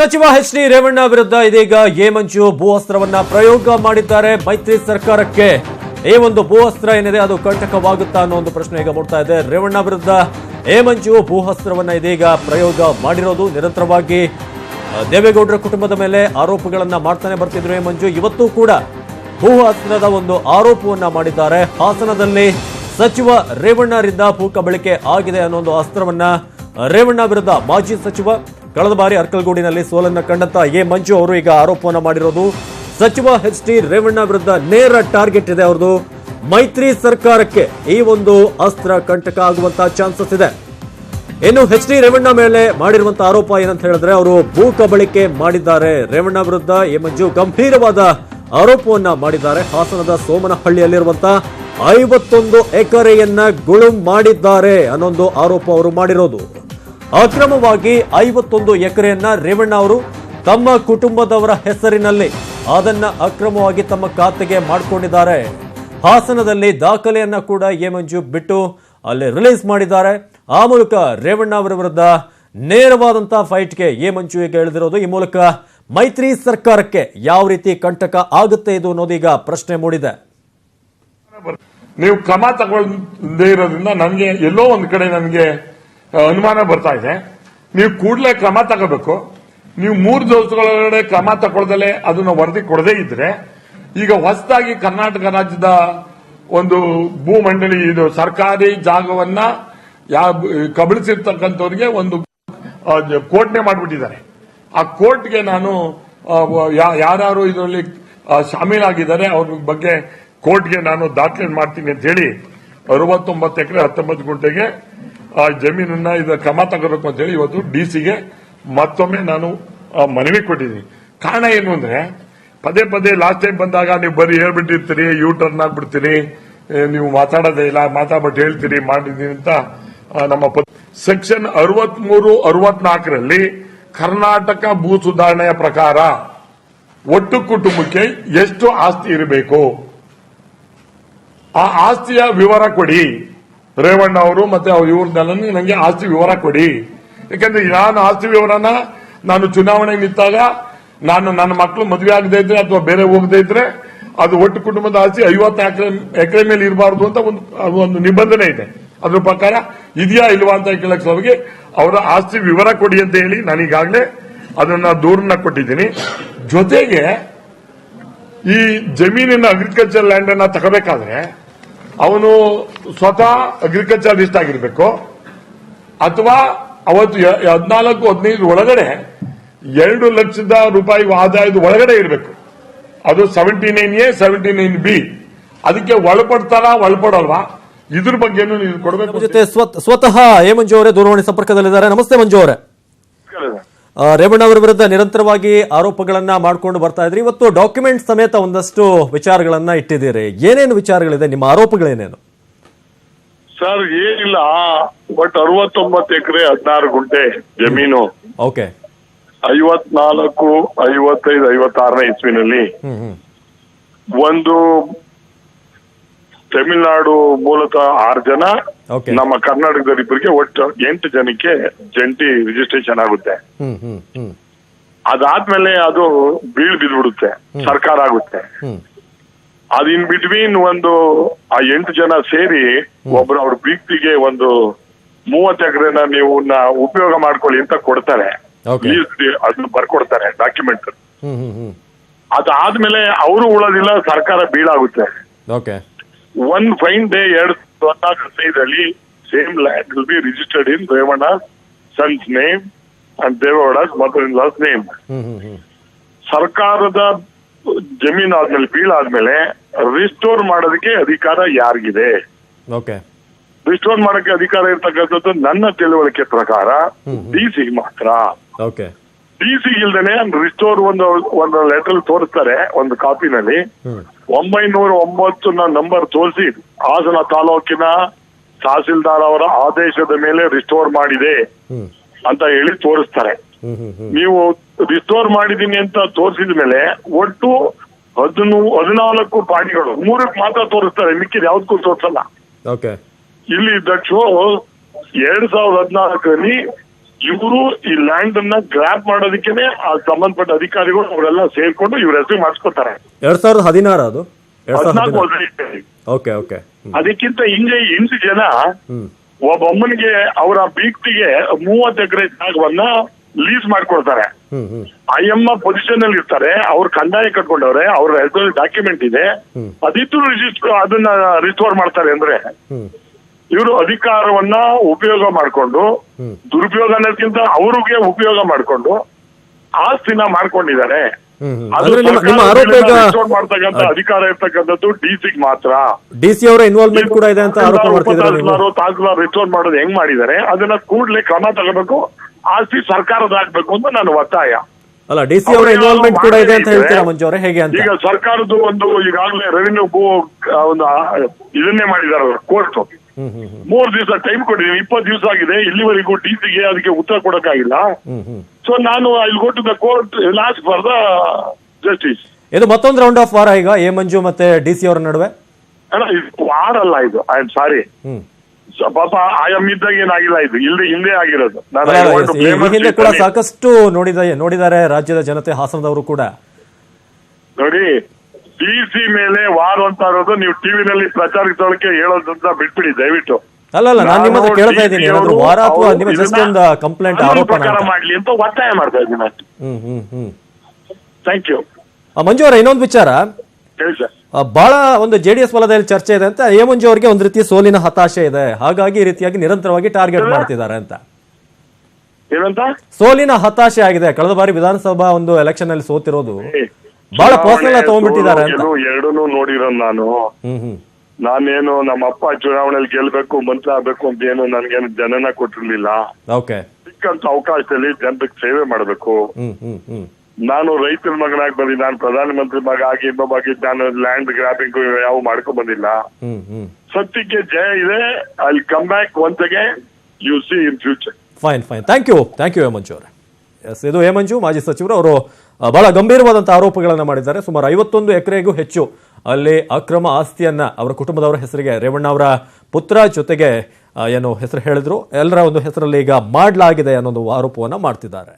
ಸಚಿವ H D Revanna ವಿರುದ್ಧ ಇದೀಗ ಎ ಮಂಜು ಭೂ ಅಸ್ತ್ರವನ್ನ ಪ್ರಯೋಗ ಮಾಡಿದ್ದಾರೆ ಮೈತ್ರಿ ಸರ್ಕಾರಕ್ಕೆ. ಈ ಒಂದು ಭೂ ಅಸ್ತ್ರ ಏನಿದೆ ಅದು ಕಂಟಕವಾಗುತ್ತಾ ಅನ್ನೋ ಒಂದು ಪ್ರಶ್ನೆ ಈಗ ಮೂಡ್ತಾ ಇದೆ. ರೇವಣ್ಣ ವಿರುದ್ಧ ಎ ಮಂಜು ಭೂ ಇದೀಗ ಪ್ರಯೋಗ ಮಾಡಿರೋದು ನಿರಂತರವಾಗಿ. ದೇವೇಗೌಡರ ಕುಟುಂಬದ ಮೇಲೆ ಆರೋಪಗಳನ್ನ ಮಾಡ್ತಾನೆ ಬರ್ತಿದ್ರು ಎ ಇವತ್ತು ಕೂಡ ಭೂ ಅಸ್ತ್ರದ ಒಂದು ಆರೋಪವನ್ನ ಮಾಡಿದ್ದಾರೆ. ಹಾಸನದಲ್ಲಿ ಸಚಿವ ರೇವಣ್ಣರಿಂದ ಭೂ ಕಬಳಿಕೆ ಆಗಿದೆ ಅನ್ನೋ ಒಂದು ಅಸ್ತ್ರವನ್ನ ರೇವಣ್ಣ ವಿರುದ್ಧ ಮಾಜಿ ಸಚಿವ ಕಳೆದ ಬಾರಿ ಅರ್ಕಲ್ಗೂಡಿನಲ್ಲಿ ಸೋಲನ್ನು ಕಂಡಂತ ಎ ಮಂಜು ಅವರು ಈಗ ಆರೋಪವನ್ನು ಮಾಡಿರೋದು. ಸಚಿವ ಎಚ್ ಟಿ ರೇವಣ್ಣ ವಿರುದ್ಧ ನೇರ ಟಾರ್ಗೆಟ್ ಇದೆ ಅವ್ರದ್ದು. ಮೈತ್ರಿ ಸರ್ಕಾರಕ್ಕೆ ಈ ಒಂದು ಅಸ್ತ್ರ ಕಂಟಕ ಆಗುವಂತಹ ಚಾನ್ಸಸ್ ಇದೆ. ಇನ್ನು ಎಚ್ ಡಿ ರೇವಣ್ಣ ಮೇಲೆ ಮಾಡಿರುವಂತಹ ಆರೋಪ ಏನಂತ ಹೇಳಿದ್ರೆ ಅವರು ಭೂ ಕಬಳಿಕೆ ಮಾಡಿದ್ದಾರೆ. ರೇವಣ್ಣ ವಿರುದ್ಧ ಎ ಮಂಜು ಗಂಭೀರವಾದ ಆರೋಪವನ್ನ ಮಾಡಿದ್ದಾರೆ. ಹಾಸನದ ಸೋಮನಹಳ್ಳಿಯಲ್ಲಿರುವಂತಹ ಐವತ್ತೊಂದು ಎಕರೆಯನ್ನ ಗುಳುಂ ಮಾಡಿದ್ದಾರೆ ಅನ್ನೊಂದು ಆರೋಪ ಅವರು ಮಾಡಿರೋದು. ಅಕ್ರಮವಾಗಿ ಐವತ್ತೊಂದು ಎಕರೆಯನ್ನ ರೇವಣ್ಣ ಅವರು ತಮ್ಮ ಕುಟುಂಬದವರ ಹೆಸರಿನಲ್ಲಿ ಅದನ್ನ ಅಕ್ರಮವಾಗಿ ತಮ್ಮ ಖಾತೆಗೆ ಮಾಡಿಕೊಂಡಿದ್ದಾರೆ. ಹಾಸನದಲ್ಲಿ ದಾಖಲೆಯನ್ನ ಕೂಡ ಏಮಂಜು ಮಂಜು ಬಿಟ್ಟು ಅಲ್ಲಿ ರಿಲೀಸ್ ಮಾಡಿದ್ದಾರೆ. ಆ ಮೂಲಕ ರೇವಣ್ಣ ಅವರ ವಿರುದ್ಧ ನೇರವಾದಂತಹ ಫೈಟ್ಗೆ ಎ ಮಂಜು ಈಗ ಎಳೆದಿರೋದು ಈ ಮೂಲಕ ಮೈತ್ರಿ ಸರ್ಕಾರಕ್ಕೆ ಯಾವ ರೀತಿ ಕಂಟಕ ಆಗುತ್ತೆ ಇದು ಅನ್ನೋದೀಗ ಪ್ರಶ್ನೆ ಮೂಡಿದೆ. ನೀವು ಕ್ರಮ ತಗೊಳ್ಳದೇ ಇರೋದ್ರಿಂದ ನನಗೆ ಎಲ್ಲೋ ಒಂದು ಕಡೆ ನನಗೆ ಅನುಮಾನ ಬರ್ತಾ ಇದೆ. ನೀವು ಕೂಡಲೇ ಕ್ರಮ ತಗೋಬೇಕು. ನೀವು ಮೂರು ದಿವಸಗಳೊಳಗಡೆ ಕ್ರಮ ತಗೊಳ್ದಲೆ ಅದನ್ನು ವರದಿ ಕೊಡದೇ ಇದ್ರೆ, ಈಗ ಹೊಸದಾಗಿ ಕರ್ನಾಟಕ ರಾಜ್ಯದ ಒಂದು ಭೂ ಮಂಡಳಿ ಇದು ಸರ್ಕಾರಿ ಜಾಗವನ್ನ ಕಬಳಿಸಿರ್ತಕ್ಕಂಥವ್ರಿಗೆ ಒಂದು ಕೋರ್ಟ್ನೆ ಮಾಡಿಬಿಟ್ಟಿದ್ದಾರೆ. ಆ ಕೋರ್ಟ್ಗೆ ನಾನು ಯಾರು ಇದರಲ್ಲಿ ಶಾಮೀಲಾಗಿದ್ದಾರೆ, ಅವ್ರ ಬಗ್ಗೆ ಕೋರ್ಟ್ಗೆ ನಾನು ದಾಖಲೆ ಮಾಡ್ತೀನಿ ಅಂತ ಹೇಳಿ, ಅರವತ್ತೊಂಬತ್ತು ಎಕರೆ ಹತ್ತೊಂಬತ್ತು ಗುಂಟೆಗೆ ಆ ಜಮೀನನ್ನ ಇದು ಕ್ರಮ ತಗೋಬೇಕು ಅಂತ ಹೇಳಿ ಇವತ್ತು ಡಿಸಿಗೆ ಮತ್ತೊಮ್ಮೆ ನಾನು ಮನವಿ ಕೊಟ್ಟಿದ್ದೀನಿ. ಕಾರಣ ಏನು ಅಂದ್ರೆ, ಪದೇ ಪದೇ ಲಾಸ್ಟ್ ಟೈಮ್ ಬಂದಾಗ ನೀವು ಬರೀ ಹೇಳ್ಬಿಟ್ಟಿರ್ತೀರಿ ಯೂ ಟರ್ನ್ ಆಗ್ಬಿಡ್ತೀರಿ ನೀವು ಮಾತಾಡೋದೇ ಇಲ್ಲ, ಮಾತಾಡ್ಬಿಟ್ಟು ಹೇಳ್ತೀರಿ ಮಾಡಿದೀನಿ ಅಂತ ನಮ್ಮ ಸೆಕ್ಷನ್ ಅರವತ್ಮೂರು, ಅರವತ್ನಾಲ್ಕರಲ್ಲಿ ಕರ್ನಾಟಕ ಭೂ ಸುಧಾರಣೆಯ ಪ್ರಕಾರ ಒಟ್ಟು ಕುಟುಂಬಕ್ಕೆ ಎಷ್ಟು ಆಸ್ತಿ ಇರಬೇಕು? ಆ ಆಸ್ತಿಯ ವಿವರ ಕೊಡಿ. ರೇವಣ್ಣ ಅವರು ಮತ್ತೆ ಅವ್ರ ಇವ್ರನ್ನೆಲ್ಲ ನನಗೆ ಆಸ್ತಿ ವಿವರ ಕೊಡಿ. ಯಾಕಂದ್ರೆ ನಾನು ಆಸ್ತಿ ವಿವರನ ನಾನು ಚುನಾವಣೆ ನಿಂತಾಗ ನಾನು ನನ್ನ ಮಕ್ಕಳು ಮದುವೆ ಆಗದೆ ಇದ್ರೆ ಅಥವಾ ಬೇರೆ ಹೋಗದೆ ಇದ್ರೆ ಅದು ಒಟ್ಟು ಕುಟುಂಬದ ಆಸ್ತಿ ಐವತ್ತು ಎಕರೆ ಎಕರೆ ಮೇಲೆ ಇರಬಾರ್ದು ಅಂತ ಒಂದು ಒಂದು ನಿಬಂಧನೆ ಇದೆ. ಅದ್ರ ಪ್ರಕಾರ ಇದೆಯಾ ಇಲ್ವಾ ಅಂತ ಕೇಳಕ್ ಸಲುವಾಗಿ ಅವರ ಆಸ್ತಿ ವಿವರ ಕೊಡಿ ಅಂತ ಹೇಳಿ ನಾನು ಈಗಾಗಲೇ ಅದನ್ನ ದೂರನ್ನ ಕೊಟ್ಟಿದ್ದೀನಿ. ಜೊತೆಗೆ ಈ ಜಮೀನಿನ ಅಗ್ರಿಕಲ್ಚರ್ ಲ್ಯಾಂಡ್ ಅನ್ನ ತಗೋಬೇಕಾದ್ರೆ ಅವನು ಸ್ವತಃ ಅಗ್ರಿಕಲ್ಚರಿಸ್ಟ್ ಆಗಿರಬೇಕು. ಅಥವಾ ಅವತ್ತು ಹದಿನಾಲ್ಕು ಹದಿನೈದು ಒಳಗಡೆ ಎರಡು ಲಕ್ಷದ ರೂಪಾಯಿ ಆದಾಯದ ಒಳಗಡೆ ಇರಬೇಕು. ಅದು seventy nine A seventy nine B ಅದಕ್ಕೆ ಒಳಪಡ್ತಾರ ಒಳಪಡಲ್ವಾ? ಇದ್ರ ಬಗ್ಗೆನೂ ನೀವು ಕೊಡಬೇಕು ನಮ್ಮ ಜೊತೆ ಸ್ವತ್- ಸ್ವತಃ ಎ ಮಂಜು ಅವರೇ ದೂರವಾಣಿ ಸಂಪರ್ಕದಲ್ಲಿದ್ದಾರೆ. ನಮಸ್ತೆ ಮಂಜು ಅವರೇ. ರೇವಣ್ಣ ಅವರ ವಿರುದ್ಧ ನಿರಂತರವಾಗಿ ಆರೋಪಗಳನ್ನ ಮಾಡ್ಕೊಂಡು ಬರ್ತಾ ಇದ್ರಿ. ಇವತ್ತು ಡಾಕ್ಯುಮೆಂಟ್ ಸಮೇತ ಒಂದಷ್ಟು ವಿಚಾರಗಳನ್ನ ಇಟ್ಟಿದ್ದೀರಿ. ಏನೇನು ವಿಚಾರಗಳಿದೆ? ನಿಮ್ಮ ಆರೋಪಗಳೇನೇನು? ಸರ್ ಏನಿಲ್ಲ. ಬಟ್ ಅರವತ್ತೊಂಬತ್ತು ಎಕರೆ ಹದಿನಾರು ಗುಂಟೆ ಜಮೀನು. ಓಕೆ. ಐವತ್ನಾಲ್ಕು ಐವತ್ತೈದು ಐವತ್ತಾರನೇ ಇಸ್ವಿನಲ್ಲಿ ಒಂದು ತಮಿಳುನಾಡು ಮೂಲತಃ ಆರು ಜನ Okay. ನಮ್ಮ ಕರ್ನಾಟಕದಲ್ಲಿ ಇಬ್ಬರಿಗೆ ಒಟ್ಟು ಎಂಟು ಜನಕ್ಕೆ ಜಂಟಿ ರಿಜಿಸ್ಟ್ರೇಷನ್ ಆಗುತ್ತೆ. ಹ್ಮ್ ಹ್ಮ್ ಹ್ಮ್. ಅದಾದ್ಮೇಲೆ ಅದು ಬೀಳ್ ಬಿದ್ಬಿಡುತ್ತೆ ಸರ್ಕಾರ ಆಗುತ್ತೆ. ಹ್ಮ್. ಅದ್ ಇನ್ ಬಿಟ್ವೀನ್ ಒಂದು ಆ ಎಂಟು ಜನ ಸೇರಿ ಒಬ್ರು ಅವ್ರ ಬೀಗ್ತಿಗೆ ಒಂದು ಮೂವತ್ತು ಎಕರೆನ ನೀವು ನ- ಉಪಯೋಗ ಮಾಡ್ಕೊಳ್ಳಿ ಅಂತ ಕೊಡ್ತಾರೆ. Okay. Lease ಗೆ ಅದನ್ನ ಬರ್ಕೊಡ್ತಾರೆ ಡಾಕ್ಯುಮೆಂಟ್ ಹ್ಮ್ ಹ್ಮ್ ಹ್ಮ್. ಅದಾದ್ಮೇಲೆ ಅವರು ಉಳೋದಿಲ್ಲ ಸರ್ಕಾರ ಬೀಳಾಗುತ್ತೆ. ಓಕೆ ಒನ್ ಫೈನ್ ಡೇ ಎರಡ್ ಹದಿನೈದರಲ್ಲಿ same land will be registered in Revanna son's name and Devegowda's mother in law's name ಸರ್ಕಾರದ ಜಮೀನು ಆದ್ಮೇಲೆ ಬೀಳಾದ್ಮೇಲೆ ರಿಸ್ಟೋರ್ ಮಾಡೋದಕ್ಕೆ ಅಧಿಕಾರ ಯಾರಿಗಿದೆ? ಓಕೆ ರಿಸ್ಟೋರ್ ಮಾಡೋಕೆ ಅಧಿಕಾರ ಇರ್ತಕ್ಕಂಥದ್ದು ನನ್ನ ತಿಳುವಳಿಕೆ ಪ್ರಕಾರ ಡಿ ಸಿ ಮಾತ್ರ. ಓಕೆ ಡಿ ಸಿ ಇಲ್ದೇನೆ ರಿಸ್ಟೋರ್ ಒಂದು ಒಂದು ಲೆಟರ್ ತೋರಿಸ್ತಾರೆ ಒಂದು ಕಾಪಿನಲ್ಲಿ. ಒಂಬೈನೂರ ಒಂಬತ್ತು ನಂಬರ್ ತೋರಿಸಿ ಹಾಸನ ತಾಲೂಕಿನ ತಹಸೀಲ್ದಾರ್ ಅವರ ಆದೇಶದ ಮೇಲೆ ರಿಸ್ಟೋರ್ ಮಾಡಿದೆ ಅಂತ ಹೇಳಿ ತೋರಿಸ್ತಾರೆ. ನೀವು ರಿಸ್ಟೋರ್ ಮಾಡಿದೀನಿ ಅಂತ ತೋರಿಸಿದ ಮೇಲೆ ಒಟ್ಟು ಹದಿನೂ ಹದಿನಾಲ್ಕು ಪಾಣಿಗಳು ಮೂರಕ್ಕೆ ಮಾತ್ರ ತೋರಿಸ್ತಾರೆ ಮಿಕ್ಕಿದ ಯಾವ್ದಕ್ಕೂ ತೋರಿಸಲ್ಲ. ಇಲ್ಲಿ ದಕ್ಷ ಎರಡ್ ಸಾವಿರದ ಹದಿನಾಲ್ಕರಲ್ಲಿ ಇವರು ಈ ಲ್ಯಾಂಡ್ ಅನ್ನ ಗ್ರಾಪ್ ಮಾಡೋದಕ್ಕೆ ಆ ಸಂಬಂಧಪಟ್ಟ ಅಧಿಕಾರಿಗಳು ಅವರೆಲ್ಲ ಸೇರ್ಕೊಂಡು ಇವ್ರ ಹೆಸರು ಮಾಡಿಸ್ಕೊತಾರೆ. ಎರಡ್ ಸಾವಿರದ ಹದಿನಾರು ಅದು? ಎರಡ್ ಸಾವಿರದ ಹದಿನಾಲ್ಕು ಹದಿನಾರು. ವರ್ಷ ಓಕೆ ಓಕೆ ಅದಕ್ಕಿಂತ ಹಿಂದೆ ಎಂಟು ಜನ ಒಬ್ಬೊಮ್ಮನಿಗೆ ಅವರ ಬೀಕ್ತಿಗೆ ಮೂವತ್ತು ಎಕರೆ ಜಾಗವನ್ನ ಲೀಸ್ ಮಾಡ್ಕೊಡ್ತಾರೆ. ಐಎಮ್ಮ ಪೊಸಿಷನ್ ಅಲ್ಲಿ ಇರ್ತಾರೆ ಅವ್ರ ಕಂದಾಯ ಕಟ್ಕೊಂಡವ್ರೆ ಅವ್ರ ಹೆಸರಲ್ಲಿ ಡಾಕ್ಯುಮೆಂಟ್ ಇದೆ. ಅದಿತ್ತು ರಿಜಿಸ್ಟರ್ ಅದನ್ನ ರಿಸ್ಟೋರ್ ಮಾಡ್ತಾರೆ ಅಂದ್ರೆ ಇವರು ಅಧಿಕಾರವನ್ನ ಉಪಯೋಗ ಮಾಡ್ಕೊಂಡು. ದುರುಪಯೋಗ ಅನ್ನೋದಕ್ಕಿಂತ ಅವ್ರಿಗೆ ಉಪಯೋಗ ಮಾಡ್ಕೊಂಡು ಆಸ್ತಿನ ಮಾಡ್ಕೊಂಡಿದ್ದಾರೆ. ಅಧಿಕಾರ ಇರ್ತಕ್ಕಂಥದ್ದು ಡಿ ಸಿಗ್ ಮಾತ್ರ. ಡಿಸಿ ಅವರ ಇನ್ವಾಲ್ವ್ಮೆಂಟ್ ಕೂಡ ಇದೆ ಅಂತ ಆರೋಪ ಮಾಡ್ತಿದ್ದಾರೆ ಮಾಡೋದು ಹೆಂಗ್ ಮಾಡಿದ್ದಾರೆ ಅದನ್ನ ಕೂಡಲೇ ಕ್ರಮ ತಗೋಬೇಕು ಆಸ್ತಿ ಸರ್ಕಾರದ ಆಗ್ಬೇಕು ಅಂತ ನಾನು ಒತ್ತಾಯ. ಅಲ್ಲ ಡಿಸಿ ಅವರ ಇನ್ವಾಲ್ವ್ಮೆಂಟ್ ಕೂಡ ಇದೆ ಅಂತ ಹೇಳ್ತೀರಾ ಮಂಜು ಅವರೇ? ಹೇಗೆ ಅಂತ? ಈಗ ಸರ್ಕಾರದ ಒಂದು ಈಗಾಗಲೇ ರೆವಿನ್ಯೂ ಒಂದು ಇದನ್ನೇ ಮಾಡಿದ್ದಾರೆ ಕೋರ್ಟ್ ಮೂರ್ ದಿವಸ ಟೈಮ್ ಕೊಟ್ಟಿದ್ದೀನಿ ಇಪ್ಪತ್ತು ದಿವಸ ಆಗಿದೆ ಇಲ್ಲಿವರೆಗೂ ಡಿ ಸಿಗೆ ಅದಕ್ಕೆ ಉತ್ತರ ಕೊಡಕ್ಕಾಗಿಲ್ಲ. ಸೊ ನಾನು I go to the court last for the justice ಇದು ಮತ್ತೊಂದು ರೌಂಡ್ ಆಫ್ ವಾರ ಈಗ ಎ ಮಂಜು ಮತ್ತೆ ಡಿ ಸಿ ಅವರ ನಡುವೆ? ಅಲ್ಲ ಇದು ವಾರ ಅಲ್ಲ ಇದು ಐ ಆಮ್ ಸಾರಿ ಪಾಪ ಆಯಮ್ ಇದ್ದಾಗ ಏನಾಗಿಲ್ಲ ಇದು ಇಲ್ಲಿ ಹಿಂದೆ ಆಗಿರೋದು ಹಿಂದೆ ಕೂಡ ಸಾಕಷ್ಟು ನೋಡಿದ ನೋಡಿದ್ದಾರೆ ರಾಜ್ಯದ ಜನತೆ ಹಾಸನದವರು ಕೂಡ. ನೋಡಿ ಡಿ ಸಿ ಮೇಲೆ ವಾರ್ ಅಂತ ಇರೋದು ನೀವು ಟಿವಿನಲ್ಲಿ ಪ್ರಚಾರಕ್ಕೆ ಹೇಳೋದಂತ ಬಿಟ್ಬಿಡಿ ದಯವಿಟ್ಟು. ಅಲ್ಲ ಅಲ್ಲ ನಾನು ನಿಮ್ಮ ಹತ್ರ ಕೇಳ್ತಾ ಇದ್ದೀನಿ. ಏನಾದ್ರು ವಾರ ಅಥವಾ ನಿಮ್ಮ ಜಸ್ಟ್ ಒಂದು ಕಂಪ್ಲೇಂಟ್ ಆರೋಪ ಮಾಡ್ಲಿ ಅಂತ ಒತ್ತಾಯ ಮಾಡ್ತಾ ಇದ್ದೀನಿ ಹ್ಮ್ ಹ್ಮ್ ಹ್ಮ್. ಥ್ಯಾಂಕ್ ಯು ಮಂಜು ಅವರ ಇನ್ನೊಂದು ವಿಚಾರ. ಹೇಳಿ ಸರ್. ಆ, ಬಹಳ ಒಂದು ಜೆಡಿಎಸ್ ವಲಯದಲ್ಲಿ ಚರ್ಚೆ ಇದೆ ಅಂತ ಎ ಮಂಜು ಅವರಿಗೆ ಒಂದು ರೀತಿ ಸೋಲಿನ ಹತಾಶೆ ಇದೆ. ಹಾಗಾಗಿ ಈ ರೀತಿಯಾಗಿ ನಿರಂತರವಾಗಿ ಟಾರ್ಗೆಟ್ ಮಾಡ್ತಿದ್ದಾರೆ ಅಂತ. ಏನಂತ? ಸೋಲಿನ ಹತಾಶೆ ಆಗಿದೆ. ಕಳೆದ ಬಾರಿ ವಿಧಾನಸಭಾ ಒಂದು ಎಲೆಕ್ಷನ್ ಅಲ್ಲಿ ಸೋತಿರೋದು. ಬಹಳ ಪರ್ಸನಲ್ ಆಗಿ ತಗೊಂಡ್ಬಿಟ್ಟಿದ್ದಾರೆ ಅಂತ. ಎರಡನ್ನೂ ನೋಡಿರೋ ನಾನು. ಹ್ಮ್ ಹ್ಮ್. ನಾನೇನು ನಮ್ಮ ಅಪ್ಪ ಚುನಾವಣೆಯಲ್ಲಿ ಗೆಲ್ಬೇಕು ಮಂತ್ರಿ ಆಗ್ಬೇಕು ಅಂತ ಏನು ನನ್ಗೇನು ಜನನ ಕೊಟ್ಟಿರ್ಲಿಲ್ಲ. ಓಕೆ. ಸಿಕ್ಕಂತ ಅವಕಾಶದಲ್ಲಿ ಜನರಿಗೆ ಸೇವೆ ಮಾಡಬೇಕು. ಹ್ಮ್ ಹ್ಮ್ ಹ್ಮ್. ನಾನು ರೈತರ ಮಗನಾಗಿ ಬಂದಿ ನಾನು ಪ್ರಧಾನಮಂತ್ರಿ ಮಗ ಆಗಿ ಇನ್ನೊಬ್ಬಾಗಿ ನಾನು ಲ್ಯಾಂಡ್ ಗ್ರಾಪಿಂಗ್ ಯಾವ ಮಾಡ್ಕೊಂಡ್ ಬಂದಿಲ್ಲ. ಹ್ಮ್ ಹ್ಮ್. ಸತ್ಯಕ್ಕೆ ಜಯ ಇದೆ ಅಲ್ಲಿ come back once again you see in future fine fine thank you thank you much ಅವರೇ. ಎಸ್, ಇದು ಹೇಮಂಜು ಮಾಜಿ ಸಚಿವರು, ಅವರು ಬಹಳ ಗಂಭೀರವಾದಂಥ ಆರೋಪಗಳನ್ನು ಮಾಡಿದ್ದಾರೆ. ಸುಮಾರು ಐವತ್ತೊಂದು ಎಕರೆಗೂ ಹೆಚ್ಚು ಅಲ್ಲಿ ಅಕ್ರಮ ಆಸ್ತಿಯನ್ನು ಅವರ ಕುಟುಂಬದವರ ಹೆಸರಿಗೆ ರೇವಣ್ಣ ಅವರ ಪುತ್ರ ಜೊತೆಗೆ ಏನು ಹೆಸರು ಹೇಳಿದ್ರು. ಎಲ್ಲರ ಒಂದು ಹೆಸರಲ್ಲಿ ಈಗ ಮಾಡಲಾಗಿದೆ ಅನ್ನೋ ಒಂದು ಆರೋಪವನ್ನ ಮಾಡ್ತಿದ್ದಾರೆ.